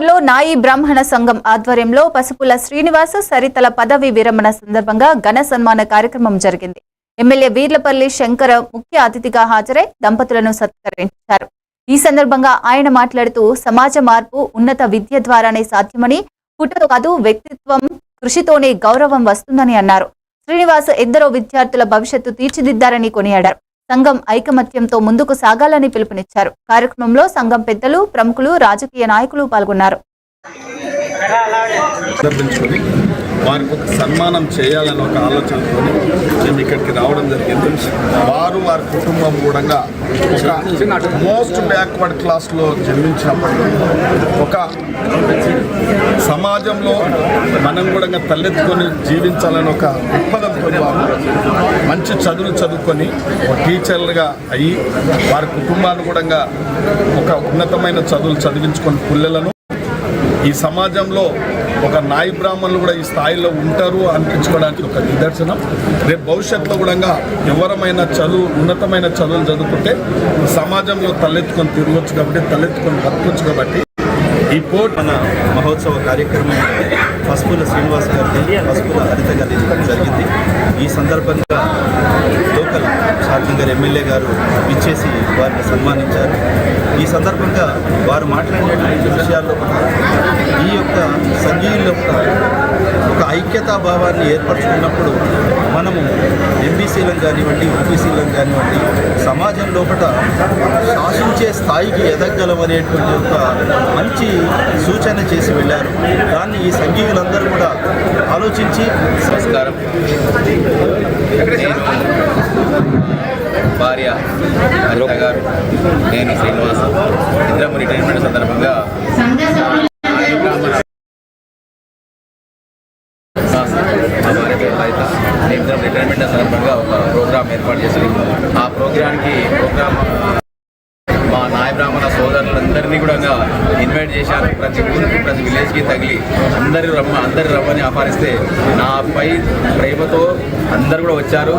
నెల్లూరులో నాయి బ్రాహ్మణ సంఘం ఆధ్వర్యంలో పసుపుల శ్రీనివాస సరితల పదవి విరమణ సందర్భంగా ఘన సన్మాన కార్యక్రమం జరిగింది. ఎమ్మెల్యే వీర్లపల్లి శంకర ముఖ్య అతిథిగా హాజరై దంపతులను సత్కరించారు. ఈ సందర్భంగా ఆయన మాట్లాడుతూ సమాజ మార్పు ఉన్నత విద్య ద్వారానే సాధ్యమని పుట్టుతో కాదు వ్యక్తిత్వం కృషితోనే గౌరవం వస్తుందని అన్నారు. శ్రీనివాస్ ఎందరో విద్యార్థుల భవిష్యత్తు తీర్చిదిద్దారని కొనియాడారు. సంఘం ఐకమత్యంతో ముందుకు సాగాలని పిలుపునిచ్చారు. కార్యక్రమంలో సంఘం పెద్దలు ప్రముఖులు రాజకీయ నాయకులు పాల్గొన్నారు. వారికి ఒక సన్మానం చేయాలని ఒక ఆలోచనతో మేము ఇక్కడికి రావడం జరిగింది. వారు వారి కుటుంబం కూడా ఒక మోస్ట్ బ్యాక్వర్డ్ క్లాస్లో జన్మించినప్పటికీ ఒక సమాజంలో మనం కూడా తలెత్తుకొని జీవించాలని ఒక దృక్పథంతో వారు మంచి చదువులు చదువుకొని ఒక టీచర్లుగా అయ్యి వారి కుటుంబానుగుణంగా ఒక ఉన్నతమైన చదువులు చదివించుకొని పిల్లలను ఈ సమాజంలో ఒక నాయి బ్రాహ్మణులు కూడా ఈ స్థాయిలో ఉంటారు అనిపించుకోవడానికి ఒక నిదర్శనం. రేపు భవిష్యత్తులో కూడా ఎవరమైనా చదువు ఉన్నతమైన చదువులు చదువుకుంటే సమాజంలో తలెత్తుకొని తిరగచ్చు కాబట్టి తలెత్తుకొని బతకొచ్చు కాబట్టి ఈ పోటీ మన మహోత్సవ కార్యక్రమం పసుపుల శ్రీనివాస్ గారిది పసుపుల హరిత గారి జరిగింది. ఈ సందర్భంగా లోకల్ షాద్నగర్ ఎమ్మెల్యే గారు ఇచ్చేసి వారిని సన్మానించారు. ఈ సందర్భంగా వారు మాట్లాడినటువంటి విషయాల్లో కూడా ఈ యొక్క సంఘీయుల యొక్క ఒక ఐక్యతా భావాన్ని ఏర్పరచుకున్నప్పుడు మనము ఎంబీసీలను కానివ్వండి ఓబీసీలను కానివ్వండి సమాజం లోపల శాసించే స్థాయికి ఎదగలం అనేటువంటి ఒక మంచి సూచన చేసి వెళ్ళారు. దాన్ని ఈ సంఘీయులందరూ కూడా ఆలోచించి నమస్కారం. నేను భార్య గారు. నేను శ్రీనివాస్. ఇద్దరం రిటైర్మెంట్ సందర్భంగా నాయ బ్రాహ్మణ రిటైర్మెంట్ సందర్భంగా ఒక ప్రోగ్రామ్ ఏర్పాటు చేసింది ఆ ప్రోగ్రామ్కి ప్రోగ్రామ్ మా నాయ బ్రాహ్మణ సోదరులందరినీ కూడా ఇన్వైట్ చేశారు. ప్రతి ఊరికి ప్రతి విలేజ్కి తగిలి అందరి రమ్మ అందరి రమ్మని ఆహ్వానిస్తే నాపై ప్రేమతో అందరు కూడా వచ్చారు.